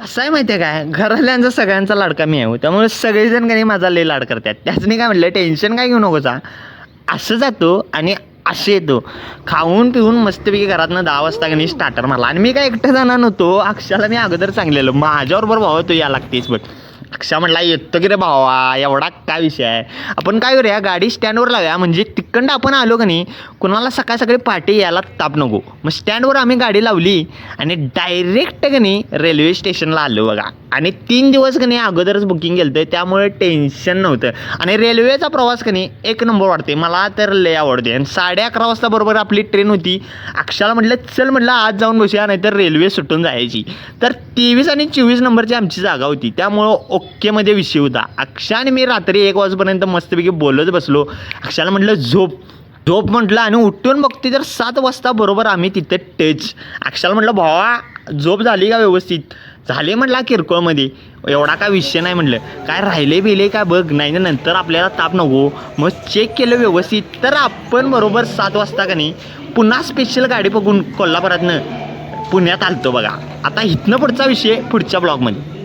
असं आहे माहिती आहे काय? घरातल्यांचा सगळ्यांचा लाडका मी आहे. त्यामुळे सगळेजण काही माझा लय लाड करतात. त्याचनी काय म्हटलं टेन्शन काय घेऊ नकोचा असं जातो आणि असे येतो. खाऊन पिऊन मस्तपैकी घरातनं दहा वाजता कधी स्टार्टर मारला. आणि मी काय एकटं जाणार नव्हतो. अक्षाला मी अगोदर सांगलेलं. माझ्याबरोबर भावा तू या लागतेच बघ. अक्षा म्हटला येतो की रे भावा एवढा काय विषय आहे? आपण काय करूया गाडी स्टँडवर लावूया. म्हणजे तिकडं आपण आलो का नाही कुणाला सकाळ सकाळी पहाटे यायला ताप नको. मग स्टँडवर आम्ही गाडी लावली आणि डायरेक्ट का नाही रेल्वे स्टेशनला आलो बघा. आणि तीन दिवस का नाही अगोदरच बुकिंग केलं होतं त्यामुळे टेन्शन नव्हतं. आणि रेल्वेचा प्रवास का नाही एक नंबर वाटते मला तर लय आवडते आणि साडे अकरा वाजता बरोबर आपली ट्रेन होती. अक्षाला म्हटलं चल म्हटलं आज जाऊन बसूया नाहीतर रेल्वे सुटून जायची. तर तेवीस आणि चोवीस नंबरची आमची जागा होती. त्यामुळं ओकेमध्ये विषय होता. अक्षा आणि मी रात्री एक वाजपर्यंत मस्तपैकी बोलत बसलो. अक्षाला म्हटलं झोप. झोप म्हटलं आणि उठून बघते तर सात वाजता बरोबर आम्ही तिथे टच अक्षाला म्हटलं भावा झोप झाली का व्यवस्थित? झाले म्हटलं किरकोळमध्ये. एवढा काय विषय नाही म्हटलं. काय राहिले बिले काय बघ नाही ना नंतर आपल्याला ताप नको. मग चेक केलं व्यवस्थित तर आपण बरोबर सात वाजता का नाही पुन्हा स्पेशल गाडी बघून कोल्हापुरातनं पुण्यात आलतो बघा. आता इथनं पुढचा विषय पुढच्या ब्लॉगमध्ये